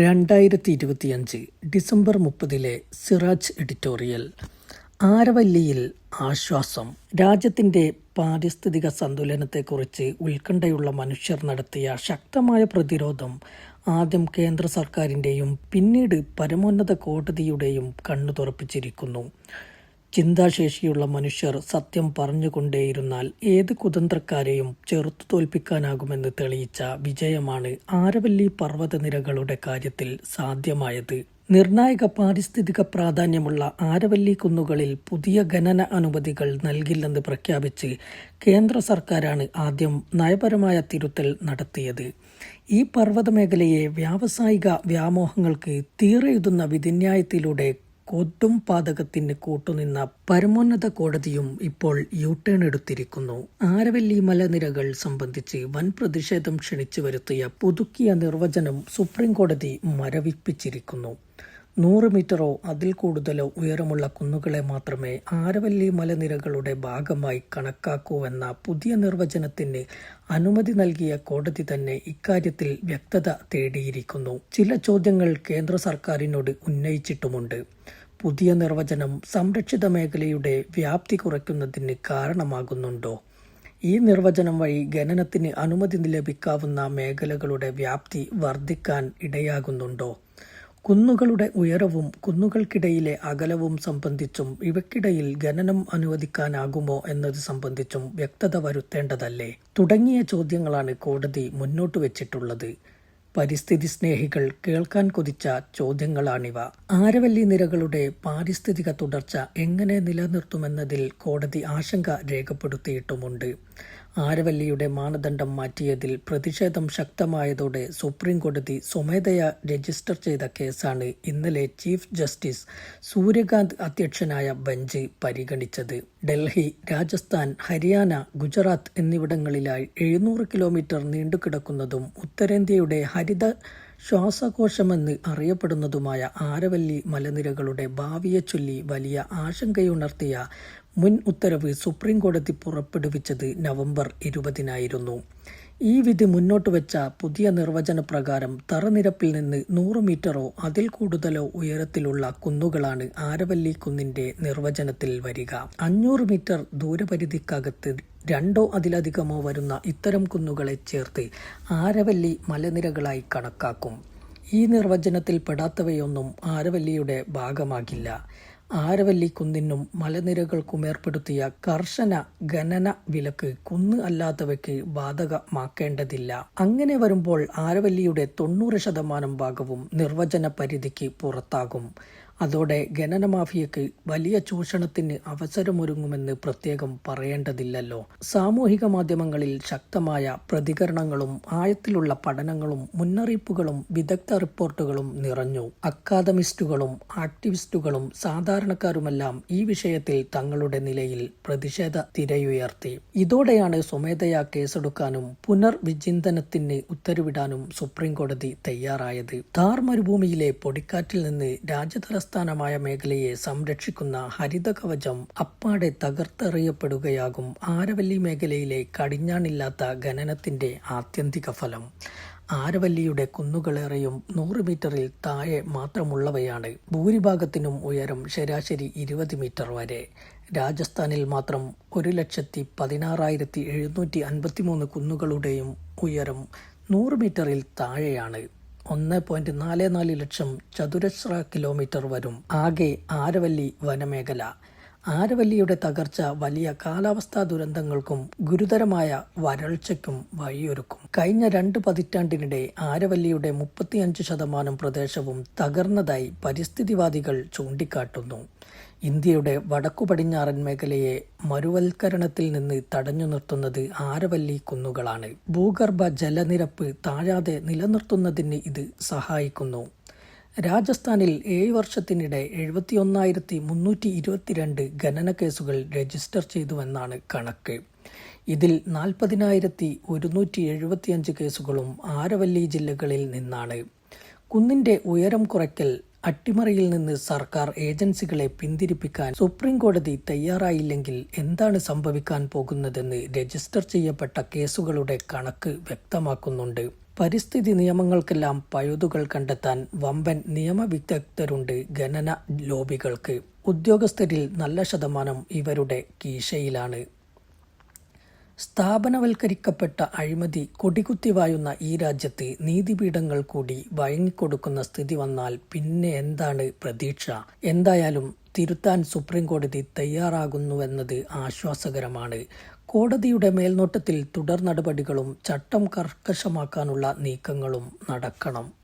രണ്ടായിരത്തി ഇരുപത്തിയഞ്ച് ഡിസംബർ മുപ്പതിലെ സിറാജ് എഡിറ്റോറിയൽ. ആരവല്ലിയിൽ ആശ്വാസം. രാജ്യത്തിന്റെ പാരിസ്ഥിതിക സന്തുലനത്തെക്കുറിച്ച് ഉത്കണ്ഠയുള്ള മനുഷ്യർ നടത്തിയ ശക്തമായ പ്രതിരോധം ആദ്യം കേന്ദ്ര സർക്കാരിന്റെയും പിന്നീട് പരമോന്നത കോടതിയുടെയും കണ്ണു തുറപ്പിച്ചിരിക്കുന്നു ചിന്താശേഷിയുള്ള മനുഷ്യർ സത്യം പറഞ്ഞുകൊണ്ടേയിരുന്നാൽ ഏത് കുതന്ത്രക്കാരെയും ചെറുത്തു തോൽപ്പിക്കാനാകുമെന്ന് തെളിയിച്ച വിജയമാണ് ആരവല്ലി പർവതനിരകളുടെ കാര്യത്തിൽ സാധ്യമായത്. നിർണായക പാരിസ്ഥിതിക പ്രാധാന്യമുള്ള ആരവല്ലി കുന്നുകളിൽ പുതിയ ഖനന അനുമതികൾ നൽകില്ലെന്ന് പ്രഖ്യാപിച്ച് കേന്ദ്ര സർക്കാരാണ് ആദ്യം നയപരമായ തിരുത്തൽ നടത്തിയത്. ഈ പർവതമേഖലയെ വ്യാവസായിക വ്യാമോഹങ്ങൾക്ക് തീറെഴുതുന്ന വിധിന്യായത്തിലൂടെ കൊടും പാതകത്തിന് കൂട്ടുനിന്ന പരമോന്നത കോടതിയും ഇപ്പോൾ യു ടേൺ എടുത്തിരിക്കുന്നു. ആരവല്ലി മലനിരകൾ സംബന്ധിച്ച് വൻ പ്രതിഷേധം ക്ഷണിച്ചു വരുത്തിയ പുതുക്കിയ നിർവചനം സുപ്രീം കോടതി മരവിപ്പിച്ചിരിക്കുന്നു. നൂറ് മീറ്ററോ അതിൽ കൂടുതലോ ഉയരമുള്ള കുന്നുകളെ മാത്രമേ ആരവല്ലി മലനിരകളുടെ ഭാഗമായി കണക്കാക്കൂവെന്ന പുതിയ നിർവചനത്തിന് അനുമതി നൽകിയ കോടതി തന്നെ ഇക്കാര്യത്തിൽ വ്യക്തത തേടിയിരിക്കുന്നു. ചില ചോദ്യങ്ങൾ കേന്ദ്ര സർക്കാരിനോട് ഉന്നയിച്ചിട്ടുമുണ്ട്. പുതിയ നിർവചനം സംരക്ഷിത മേഖലയുടെ വ്യാപ്തി കുറയ്ക്കുന്നതിന് കാരണമാകുന്നുണ്ടോ? ഈ നിർവചനം വഴി ഖനനത്തിന് അനുമതി ലഭിക്കാവുന്ന മേഖലകളുടെ വ്യാപ്തി വർദ്ധിക്കാൻ ഇടയാകുന്നുണ്ടോ? കുന്നുകളുടെ ഉയരവും കുന്നുകൾക്കിടയിലെ അകലവും സംബന്ധിച്ചും ഇവക്കിടയിൽ ഖനനം അനുവദിക്കാനാകുമോ എന്നത് സംബന്ധിച്ചും വ്യക്തത വരുത്തേണ്ടതല്ലേ? തുടങ്ങിയ ചോദ്യങ്ങളാണ് കോടതി മുന്നോട്ട് വച്ചിട്ടുള്ളത്. പരിസ്ഥിതി സ്നേഹികൾ കേൾക്കാൻ കൊതിച്ച ചോദ്യങ്ങളാണിവ. ആരവല്ലി നിരകളുടെ പാരിസ്ഥിതിക തുടർച്ച എങ്ങനെ നിലനിർത്തുമെന്നതിൽ കോടതി ആശങ്ക രേഖപ്പെടുത്തിയിട്ടുമുണ്ട്. ആരവല്ലിയുടെ മാനദണ്ഡം മാറ്റിയതിൽ പ്രതിഷേധം ശക്തമായതോടെ സുപ്രീം കോടതി സ്വമേധയാ രജിസ്റ്റർ ചെയ്ത കേസാണ് ഇന്നലെ ചീഫ് ജസ്റ്റിസ് സൂര്യകാന്ത് അധ്യക്ഷനായ ബെഞ്ച് പരിഗണിച്ചത്. ഡൽഹി രാജസ്ഥാൻ ഹരിയാന ഗുജറാത്ത് എന്നിവിടങ്ങളിലായി എഴുന്നൂറ് കിലോമീറ്റർ നീണ്ടുകിടക്കുന്നതും ഉത്തരേന്ത്യയുടെ ഹരിത ശ്വാസകോശമെന്ന് അറിയപ്പെടുന്നതുമായ ആരവല്ലി മലനിരകളുടെ ഭാവിയെ ചൊല്ലി വലിയ ആശങ്കയുണർത്തിയ മുൻ ഉത്തരവ് സുപ്രീം കോടതി പുറപ്പെടുവിച്ചത് നവംബർ ഇരുപതിനായിരുന്നു. ഈ വിധി മുന്നോട്ട് വെച്ച പുതിയ നിർവചന പ്രകാരം തറനിരപ്പിൽ നിന്ന് നൂറ് മീറ്ററോ അതിൽ കൂടുതലോ ഉയരത്തിലുള്ള കുന്നുകളാണ് ആരവല്ലി കുന്നിന്റെ നിർവചനത്തിൽ വരിക. അഞ്ഞൂറ് മീറ്റർ ദൂരപരിധിക്കകത്ത് രണ്ടോ അതിലധികമോ വരുന്ന ഇത്തരം കുന്നുകളെ ചേർത്ത് ആരവല്ലി മലനിരകളായി കണക്കാക്കും. ഈ നിർവചനത്തിൽ പെടാത്തവയൊന്നും ആരവല്ലിയുടെ ഭാഗമാകില്ല. ആരവല്ലി കുന്നിനും മലനിരകൾക്കും ഏർപ്പെടുത്തിയ കർശന ഖനന വിലക്ക് കുന്ന് അല്ലാത്തവയ്ക്ക് ബാധകമാക്കേണ്ടതില്ല. അങ്ങനെ വരുമ്പോൾ ആരവല്ലിയുടെ തൊണ്ണൂറ് ശതമാനം ഭാഗവും നിർവചന പരിധിക്ക് പുറത്താകും. അതോടെ ഖനന മാഫിയക്ക് വലിയ ചൂഷണത്തിന് അവസരമൊരുങ്ങുമെന്ന് പ്രത്യേകം പറയേണ്ടതില്ലല്ലോ. സാമൂഹിക മാധ്യമങ്ങളിൽ ശക്തമായ പ്രതികരണങ്ങളും ആഴത്തിലുള്ള പഠനങ്ങളും മുന്നറിയിപ്പുകളും വിദഗ്ധ റിപ്പോർട്ടുകളും നിറഞ്ഞു. അക്കാദമിസ്റ്റുകളും ആക്ടിവിസ്റ്റുകളും സാധാരണക്കാരുമെല്ലാം ഈ വിഷയത്തിൽ തങ്ങളുടെ നിലയിൽ പ്രതിഷേധ തിരയുയർത്തി. ഇതോടെയാണ് സ്വമേധയാ കേസെടുക്കാനും പുനർവിചിന്തനത്തിന് ഉത്തരവിടാനും സുപ്രീംകോടതി തയ്യാറായത്. താർ മരുഭൂമിയിലെ പൊടിക്കാറ്റിൽ നിന്ന് രാജ്യതലസ്ഥാനമായ മേഖലയെ സംരക്ഷിക്കുന്ന ഹരിത കവചം അപ്പാടെ തകർത്തെറിയപ്പെടുകയാകും ആരവല്ലി മേഖലയിലെ കടിഞ്ഞാണില്ലാത്ത ഖനനത്തിന്റെ ആത്യന്തിക ഫലം. ആരവല്ലിയുടെ കുന്നുകളേറെയും നൂറ് മീറ്ററിൽ താഴെ മാത്രമുള്ളവയാണ്. ഭൂരിഭാഗത്തിനും ഉയരം ശരാശരി ഇരുപത് മീറ്റർ വരെ. രാജസ്ഥാനിൽ മാത്രം ഒരു ലക്ഷത്തി പതിനാറായിരത്തി എഴുന്നൂറ്റി അൻപത്തിമൂന്ന് കുന്നുകളുടെയും ഉയരം നൂറ് മീറ്ററിൽ താഴെയാണ്. ഒന്ന് പോയിന്റ് നാല് നാല് ലക്ഷം ചതുരശ്ര കിലോമീറ്റർ വരും. ആകെ ആരവല്ലി വനമേഖല. ആരവല്ലിയുടെ തകർച്ച വലിയ കാലാവസ്ഥാ ദുരന്തങ്ങൾക്കും ഗുരുതരമായ വരൾച്ചയ്ക്കും വഴിയൊരുക്കും. കഴിഞ്ഞ രണ്ട് പതിറ്റാണ്ടിനിടെ ആരവല്ലിയുടെ മുപ്പത്തിയഞ്ച് ശതമാനം പ്രദേശവും തകർന്നതായി പരിസ്ഥിതിവാദികൾ ചൂണ്ടിക്കാട്ടുന്നു. ഇന്ത്യയുടെ വടക്കു പടിഞ്ഞാറൻ മേഖലയെ മരുവൽക്കരണത്തിൽ നിന്ന് തടഞ്ഞു നിർത്തുന്നത് ആരവല്ലി കുന്നുകളാണ്. ഭൂഗർഭ ജലനിരപ്പ് താഴാതെ നിലനിർത്തുന്നതിന് ഇത് സഹായിക്കുന്നു. രാജസ്ഥാനിൽ ഏഴ് വർഷത്തിനിടെ എഴുപത്തിയൊന്നായിരത്തി മുന്നൂറ്റി ഇരുപത്തിരണ്ട് ഖനന കേസുകൾ രജിസ്റ്റർ ചെയ്തുവെന്നാണ് കണക്ക്. ഇതിൽ നാൽപ്പതിനായിരത്തി ഒരുന്നൂറ്റി എഴുപത്തിയഞ്ച് കേസുകളും ആരവല്ലി ജില്ലകളിൽ നിന്നാണ്. കുന്നിന്റെ ഉയരം കുറയ്ക്കൽ അട്ടിമറിയിൽ നിന്ന് സർക്കാർ ഏജൻസികളെ പിന്തിരിപ്പിക്കാൻ സുപ്രീം കോടതി തയ്യാറായില്ലെങ്കിൽ എന്താണ് സംഭവിക്കാൻ പോകുന്നതെന്ന് രജിസ്റ്റർ ചെയ്യപ്പെട്ട കേസുകളുടെ കണക്ക് വ്യക്തമാക്കുന്നുണ്ട്. പരിസ്ഥിതി നിയമങ്ങൾക്കെല്ലാം പഴുതുകൾ കണ്ടെത്താൻ വമ്പൻ നിയമവിദഗ്ധരുണ്ട് ഖനന ലോബികൾക്ക്. ഉദ്യോഗസ്ഥരിൽ നല്ല ശതമാനം ഇവരുടെ കീശയിലാണ്. സ്ഥാപനവൽക്കരിക്കപ്പെട്ട അഴിമതി കൊടികുത്തി വായുന്ന ഈ രാജ്യത്ത് നീതിപീഠങ്ങൾ കൂടി വഴങ്ങിക്കൊടുക്കുന്ന സ്ഥിതി വന്നാൽ പിന്നെ എന്താണ് പ്രതീക്ഷ? എന്തായാലും തിരുത്താൻ സുപ്രീം കോടതി തയ്യാറാകുന്നുവെന്നത് ആശ്വാസകരമാണ്. കോടതിയുടെ മേൽനോട്ടത്തിൽ തുടർ നടപടികളും ചട്ടം കർക്കശമാക്കാനുള്ള നീക്കങ്ങളും നടക്കണം.